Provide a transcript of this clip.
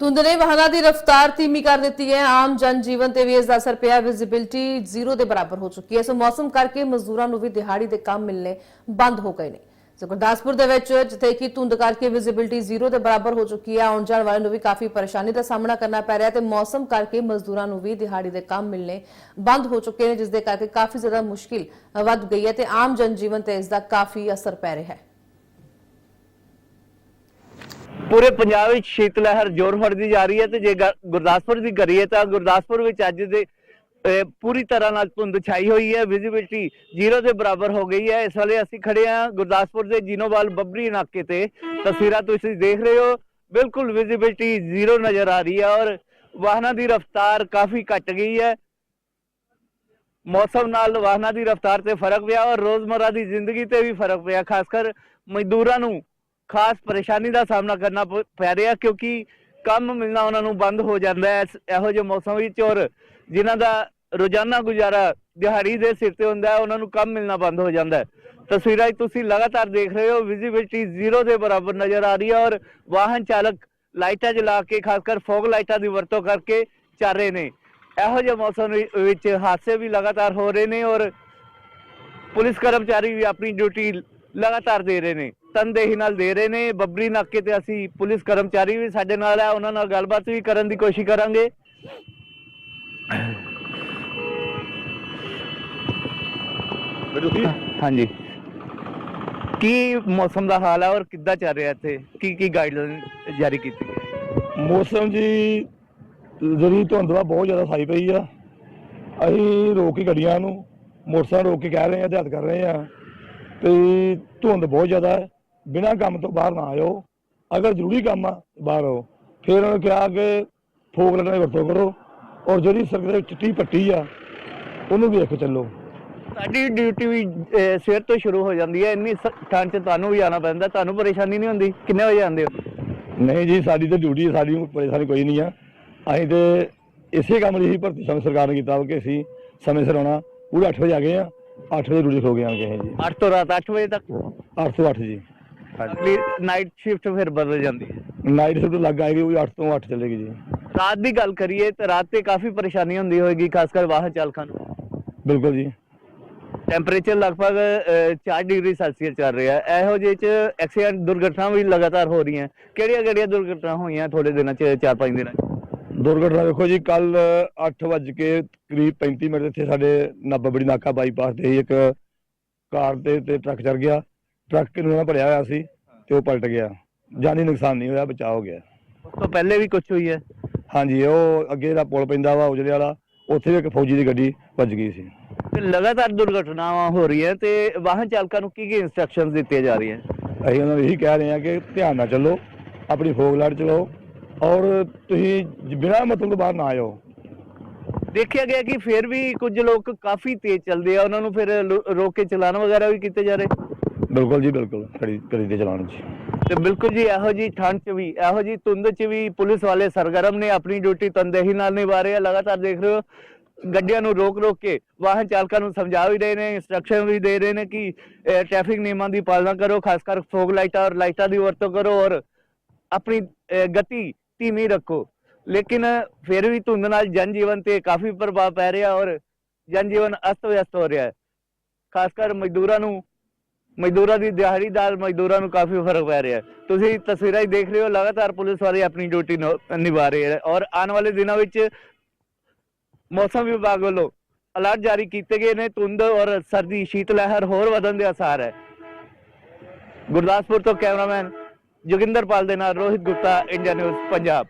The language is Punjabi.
ਧੁੰਦ ਨੇ ਵਾਹਨਾਂ ਦੀ ਰਫ਼ਤਾਰ ਧੀਮੀ ਕਰ ਦਿੱਤੀ ਹੈ। ਆਮ ਜਨ ਜੀਵਨ ਤੇ ਵੀ ਇਸ ਦਾ ਅਸਰ ਪਿਆ। ਵਿਜ਼ਿਬਿਲਟੀ ਜ਼ੀਰੋ ਦੇ ਬਰਾਬਰ ਹੋ ਚੁੱਕੀ ਹੈ। ਸੋ ਮੌਸਮ ਕਰਕੇ ਮਜ਼ਦੂਰਾਂ ਨੂੰ ਵੀ ਦਿਹਾੜੀ ਦੇ ਕੰਮ ਮਿਲਨੇ ਬੰਦ ਹੋ ਗਏ ਨੇ। ਸੋ ਗੁਰਦਾਸਪੁਰ ਦੇ ਵਿੱਚ ਜਿੱਥੇ ਕਿ ਧੁੰਦ ਕਰਕੇ ਵਿਜ਼ਿਬਿਲਟੀ ਜ਼ੀਰੋ ਦੇ ਬਰਾਬਰ ਹੋ ਚੁੱਕੀ ਹੈ, ਆਉਣ ਜਾਣ ਵਾਲਿਆਂ ਨੂੰ ਵੀ ਕਾਫੀ ਪਰੇਸ਼ਾਨੀ ਦਾ ਸਾਹਮਣਾ ਕਰਨਾ ਪੈ ਰਿਹਾ ਤੇ ਮੌਸਮ ਕਰਕੇ ਮਜ਼ਦੂਰਾਂ ਨੂੰ ਵੀ ਦਿਹਾੜੀ ਦੇ ਕੰਮ ਮਿਲਨੇ ਬੰਦ ਹੋ ਚੁੱਕੇ ਨੇ, ਜਿਸ ਦੇ ਕਰਕੇ ਕਾਫੀ ਜ਼ਿਆਦਾ ਮੁਸ਼ਕਿਲ ਵੱਧ ਗਈ ਹੈ ਤੇ ਆਮ ਜਨ ਜੀਵਨ ਤੇ ਇਸ ਦਾ ਕਾਫੀ ਅਸਰ ਪੈ ਰਿਹਾ ਹੈ। ਪੂਰੇ ਪੰਜਾਬ ਵਿੱਚ ਸ਼ੀਤ ਲਹਿਰ ਜ਼ੋਰ ਫੜਦੀ ਜਾ ਰਹੀ ਹੈ ਤੇ ਜੇ ਗੁਰਦਾਸਪੁਰ ਦੀ ਕਰੀਏ ਤਾਂ ਗੁਰਦਾਸਪੁਰ ਵਿੱਚ ਅੱਜ ਦੇ ਪੂਰੀ ਤਰ੍ਹਾਂ ਨਾਲ ਧੁੰਦ ਛਾਈ ਹੋਈ ਹੈ ਵਿਜ਼ਿਬਿਲਟੀ ਜ਼ੀਰੋ ਦੇ ਬਰਾਬਰ ਹੋ ਗਈ ਹੈ। ਇਸ ਵੇਲੇ ਅਸੀਂ ਖੜੇ ਹਾਂ ਗੁਰਦਾਸਪੁਰ ਦੇ ਜੀਨੋਵਾਲ ਬੱਬਰੀ ਇਲਾਕੇ ਤੇ। ਤਸਵੀਰਾਂ ਤੁਸੀਂ ਦੇਖ ਰਹੇ ਹੋ, ਬਿਲਕੁਲ ਵਿਜ਼ਿਬਿਲਟੀ ਜ਼ੀਰੋ ਨਜ਼ਰ ਆ ਰਹੀ ਹੈ ਔਰ ਵਾਹਨਾਂ ਦੀ ਰਫ਼ਤਾਰ ਕਾਫੀ ਘਟ ਗਈ ਹੈ। ਮੌਸਮ ਨਾਲ ਵਾਹਨਾਂ ਦੀ ਰਫ਼ਤਾਰ ਤੇ ਫ਼ਰਕ ਪਿਆ ਔਰ ਰੋਜ਼ਮਰਰਾ ਦੀ ਜ਼ਿੰਦਗੀ ਤੇ ਵੀ ਫ਼ਰਕ ਪਿਆ ਖਾਸ ਕਰ ਮਜ਼ਦੂਰਾਂ ਨੂੰ ਖਾਸ ਪਰੇਸ਼ਾਨੀ ਦਾ ਸਾਹਮਣਾ ਕਰਨਾ ਪ- ਪੈ ਰਿਹਾ ਕਿਉਂਕਿ ਕੰਮ ਮਿਲਣਾ ਉਹਨਾਂ ਨੂੰ ਬੰਦ ਹੋ ਜਾਂਦਾ ਹੈ। ਇਸ- ਇਹੋ ਜਿਹੇ ਮੌਸਮ ਵਿੱਚ ਔਰ ਜਿਨ੍ਹਾਂ ਦਾ ਰੋਜ਼ਾਨਾ ਗੁਜ਼ਾਰਾ ਦਿਹਾੜੀ ਦੇ ਸਿਰ ਤੇ ਹੁੰਦਾ ਹੈ, ਉਹਨਾਂ ਨੂੰ ਕੰਮ ਮਿਲਣਾ ਬੰਦ ਹੋ ਜਾਂਦਾ ਹੈ। ਤਸਵੀਰਾਂ ਤੁਸੀਂ ਲਗਾਤਾਰ ਦੇਖ ਰਹੇ ਹੋ ਵਿਜ਼ਿਬਿਲਟੀ ਜ਼ੀਰੋ ਦੇ ਬਰਾਬਰ ਨਜ਼ਰ ਆ ਰਹੀ ਹੈ ਔਰ ਵਾਹਨ ਚਾਲਕ ਲਾਈਟਾਂ ਜਲਾ ਕੇ, ਖਾਸ ਕਰ ਫੋਗ ਲਾਈਟਾਂ ਦੀ ਵਰਤੋਂ ਕਰਕੇ ਚੱਲ ਰਹੇ ਨੇ। ਇਹੋ ਜਿਹੇ ਮੌਸਮ ਵਿੱਚ ਹਾਦਸੇ ਵੀ ਲਗਾਤਾਰ ਹੋ ਰਹੇ ਨੇ ਔਰ ਪੁਲਿਸ ਕਰਮਚਾਰੀ ਵੀ ਆਪਣੀ ਡਿਊਟੀ ਲਗਾਤਾਰ ਦੇ ਰਹੇ ਨੇ। ਤਨਦੇਹੀ ਨਾਲ ਦੇ ਰਹੇ ਨੇ, ਬੱਬਰੀ ਨਾਕੇ ਤੇ ਅਸੀਂ ਪੁਲਿਸ ਕਰਮਚਾਰੀ ਵੀ ਸਾਡੇ ਨਾਲ ਹੈ, ਉਹਨਾਂ ਨਾਲ ਗੱਲਬਾਤ ਵੀ ਕਰਨ ਦੀ ਕੋਸ਼ਿਸ਼ ਕਰਾਂਗੇ। ਹਾਂਜੀ। ਕੀ ਮੌਸਮ ਦਾ ਹਾਲ ਹੈ ਔਰ ਕਿੱਦਾਂ ਚੱਲ ਰਿਹਾ ਇੱਥੇ? ਕੀ ਕੀ ਗਾਈਡਲਾਈਨ ਜਾਰੀ ਕੀਤੀ? ਹੈ? ਮੌਸਮ ਜੀ ਜਿਹੜੀ ਧੁੰਦ ਵਾ ਬਹੁਤ ਜ਼ਿਆਦਾ ਛਾਈ ਪਈ ਆ। ਅਸੀਂ ਰੋਕ ਕੇ ਗੱਡੀਆਂ ਨੂੰ, ਮੋਟਰਸਾਈਕਲ ਰੋਕ ਕੇ ਕਹਿ ਰਹੇ ਆ ਹਦਾਇਤ ਕਰ ਰਹੇ ਆ ਤੇ ਧੁੰਦ ਬਹੁਤ ਜ਼ਿਆਦਾ ਹੈ। ਬਿਨਾਂ ਕੰਮ ਤੋਂ ਬਾਹਰ ਨਾ ਆਇਓ। ਅਗਰ ਜ਼ਰੂਰੀ ਕੰਮ ਆ ਬਾਹਰ ਆਓ। ਫਿਰ ਉਹਨਾਂ ਨੇ ਕਿਹਾ ਕਿ ਫੋਕ ਲੱਗਣ ਦੀ ਵਰਤੋਂ ਕਰੋ ਔਰ ਜਿਹੜੀ ਸੜਕ ਦੇ ਚਿੱਟੀ ਪੱਟੀ ਆ ਉਹਨੂੰ ਵੇਖ ਕੇ ਚੱਲੋ। ਸਾਡੀ ਡਿਊਟੀ ਵੀ ਅਹ, ਸਵੇਰ ਤੋਂ ਸ਼ੁਰੂ ਹੋ ਜਾਂਦੀ ਹੈ। ਇੰਨੀ ਸ- ਠੰਡ 'ਚ ਤੁਹਾਨੂੰ ਵੀ ਆਣਾ ਪੈਂਦਾ। ਤੁਹਾਨੂੰ ਪਰੇਸ਼ਾਨੀ ਨਹੀਂ ਹੁੰਦੀ। ਕਿੰਨੇ ਵਜੇ ਆਉਂਦੇ ਹੋ? ਨਹੀਂ ਜੀ ਸਾਡੀ ਤਾਂ ਡਿਊਟੀ ਹੈ। ਸਾਡੀ ਕੋਈ ਪਰੇਸ਼ਾਨੀ ਕੋਈ ਨਹੀਂ ਆ। ਅਸੀਂ ਤੇ ਇਸੇ ਕੰਮ ਲਈ ਹੀ ਭਰਤੀ ਸਾਨੂੰ ਸਰਕਾਰ ਨੇ ਕੀਤਾ ਵਾ ਕਿ ਅਸੀਂ ਸਮੇਂ ਸਿਰ ਆਉਣਾ। ਪੂਰੇ 8 ਵਜੇ ਆ ਗਏ ਆ। 8 ਵਜੇ ਡਿਊਟੀ ਹੋ ਗਏ ਆ ਗਏ ਜੀ। 8 ਤੋਂ ਰਾਤ 8 ਵਜੇ ਤੱਕ? 8 ਤੋਂ 8 ਜੀ। ਅਗਲੀ ਨਾਈਟ ਸ਼ਿਫਟ ਫਿਰ ਬਦਲ ਜਾਂਦੀ ਹੈ। ਨਾਈਟ ਸ਼ਿਫਟ ਲੱਗ ਆਏਗੀ ਉਹ 8 ਤੋਂ 8 ਚੱਲੇਗੀ ਜੀ। ਰਾਤ ਦੀ ਗੱਲ ਕਰੀਏ ਤਾਂ ਰਾਤ ਤੇ ਕਾਫੀ ਪਰੇਸ਼ਾਨੀ ਹੁੰਦੀ ਹੋਏਗੀ ਖਾਸ ਕਰ ਵਾਹਨ ਚਾਲਕਾਂ ਨੂੰ। ਬਿਲਕੁਲ ਜੀ। ਟੈਂਪਰੇਚਰ ਲਗਭਗ ਅਹ, 4 ਡਿਗਰੀ ਸੈਲਸੀਅਸ ਚੱਲ ਰਿਹਾ ਹੈ। ਇਹੋ ਜਿਹੇ ਚ ਐਕਸੀਡੈਂਟ ਦੁਰਘਟਨਾ ਵੀ ਲਗਾਤਾਰ ਹੋ ਰਹੀਆਂ ਕਿਹੜੀਆਂ ਕਿਹੜੀਆਂ ਦੁਰਘਟਨਾ ਹੋਈਆਂ ਥੋੜੇ ਦਿਨਾਂ ਚ 4-5 ਦਿਨਾਂ ਚ? ਦੁਰਘਟਨਾ ਵੇਖੋ ਜੀ ਕੱਲ 8 ਵਜੇ ਕੇ ਕਰੀਬ 35 ਮਿੰਟ ਇੱਥੇ ਸਾਡੇ ਨਾਭਾ ਬੜੀ ਨਾਕਾ ਬਾਈਪਾਸ ਤੇ ਇੱਕ ਕਾਰ ਤੇ ਤੇ ਟਰੱਕ ਚੜ ਗਿਆ। ਟਰੱਕ ਨੂੰ ਨਾ ਭਰਿਆ ਹੋਇਆ ਸੀ ਤੇ ਉਹ ਪਲਟ ਗਿਆ। ਜਾਨੀ ਨੁਕਸਾਨ ਨਹੀਂ ਹੋਇਆ ਬਚਾਅ ਹੋ ਗਿਆ। ਉਸ ਤੋਂ ਪਹਿਲੇ ਵੀ ਕੁਝ ਹੋਈ ਹੈ? ਹਾਂਜੀ ਉਹ ਅੱਗੇ ਦਾ ਪੁਲ ਪੈਂਦਾ ਵਾ ਉਜਲੇ ਵਾਲਾ ਉੱਥੇ ਵੀ ਇੱਕ ਫੌਜੀ ਦੀ ਗੱਡੀ ਵੱਜ ਗਈ ਸੀ। ਤੇ ਲਗਾਤਾਰ ਦੁਰਘਟਨਾਵਾਂ ਹੋ ਰਹੀਆਂ ਤੇ ਵਾਹਨ ਚਾਲਕਾਂ ਨੂੰ ਕੀ ਕੀ ਇਨਸਟਰਕਸ਼ਨਸ ਦਿੱਤੀਆਂ ਜਾ ਰਹੀਆਂ? ਅਸੀਂ ਉਹਨਾਂ ਨੂੰ ਇਹੀ ਕਹਿ ਰਹੇ ਹਾਂ ਕਿ ਧਿਆਨ ਨਾਲ ਚੱਲੋ ਆਪਣੀ ਫੋਗ ਲਾਈਟ ਚਲਾਓ ਔਰ ਤੁਸੀਂ ਬਿਨਾਂ ਮਤਲਬ ਤੋਂ ਬਾਹਰ ਨਾ ਆਇਓ। ਦੇਖਿਆ ਗਿਆ ਕਿ ਫਿਰ ਵੀ ਕੁਝ ਲੋਕ ਕਾਫੀ ਤੇਜ਼ ਚੱਲਦੇ ਆ ਉਹਨਾਂ ਨੂੰ ਫਿਰ ਰੋਕ ਕੇ ਚਲਾਨ ਵਗੈਰਾ ਵੀ ਕੀਤੇ ਜਾ ਰਹੇ। ਬਿਲਕੁਲ ਜੀ, ਬਿਲਕੁਲ। ਕਰੀ ਕਰੀ ਦੇ ਚਲਾਉਣ ਜੀ। ਤੇ ਬਿਲਕੁਲ ਜੀ, ਇਹੋ ਜੀ ਠੰਡ 'ਚ ਵੀ, ਇਹੋ ਜੀ ਧੁੰਦ 'ਚ ਵੀ ਪੁਲਿਸ ਵਾਲੇ ਸਰਗਰਮ ਨੇ ਆਪਣੀ ਡਿਊਟੀ ਤਨਦੇਹੀ ਨਾਲ ਨਿਭਾ ਰਹੇ ਆ। ਲਗਾਤਾਰ ਦੇਖ ਰਹੇ ਹੋ, ਗੱਡੀਆਂ ਨੂੰ ਰੋਕ ਰੋਕ ਕੇ ਵਾਹਨ ਚਾਲਕਾਂ ਨੂੰ ਸਮਝਾ ਵੀ ਰਹੇ ਨੇ ਇੰਸਟਰਕਸ਼ਨ ਵੀ ਦੇ ਰਹੇ ਨੇ ਕਿ ਟ੍ਰੈਫਿਕ ਨਿਯਮਾਂ ਦੀ ਪਾਲਣਾ ਕਰੋ, ਖਾਸ ਕਰ ਫੋਗ ਲਾਈਟਾਂ ਔਰ ਲਾਈਟਾਂ ਦੀ ਵਰਤੋਂ ਕਰੋ ਔਰ ਆਪਣੀ ਗਤੀ ਧੀਮੀ ਰੱਖੋ। ਲੇਕਿਨ ਫਿਰ ਵੀ ਧੁੰਦ ਨਾਲ ਜਨ ਜੀਵਨ ਤੇ ਕਾਫੀ ਪ੍ਰਭਾਵ ਪੈ ਰਿਹਾ ਔਰ ਜਨ ਜੀਵਨ ਅਸਤ ਵਿਅਸਤ ਹੋ ਰਿਹਾ ਹੈ। ਖਾਸ ਕਰ ਮਜ਼ਦੂਰਾਂ ਨੂੰ ਮਜ਼ਦੂਰਾਂ ਦੀ ਦਿਹਾੜੀਦਾਰ ਮਜ਼ਦੂਰਾਂ ਨੂੰ ਕਾਫੀ ਫ਼ਰਕ ਪੈ ਰਿਹਾ ਤੁਸੀਂ ਤਸਵੀਰਾਂ ਹੀ ਦੇਖ ਰਹੇ ਹੋ, ਲਗਾਤਾਰ ਪੁਲਿਸ ਵਾਲੇ ਆਪਣੀ ਡਿਊਟੀ ਨਿਭਾ ਰਹੇ ਹੈ ਔਰ ਆਉਣ ਵਾਲੇ ਦਿਨਾਂ ਵਿੱਚ ਮੌਸਮ ਵਿਭਾਗ ਵੱਲੋਂ ਅਲਰਟ ਜਾਰੀ ਕੀਤੇ ਗਏ ਨੇ, ਧੁੰਦ ਔਰ ਸਰਦੀ ਸ਼ੀਤ ਲਹਿਰ ਹੋਰ ਵਧਣ ਦੇ ਆਸਾਰ ਹੈ। ਗੁਰਦਾਸਪੁਰ ਤੋਂ ਕੈਮਰਾਮੈਨ ਜੋਗਿੰਦਰਪਾਲ ਦੇ ਨਾਲ ਰੋਹਿਤ ਗੁਪਤਾ, ਇੰਡੀਆ ਨਿਊਜ਼, ਪੰਜਾਬ।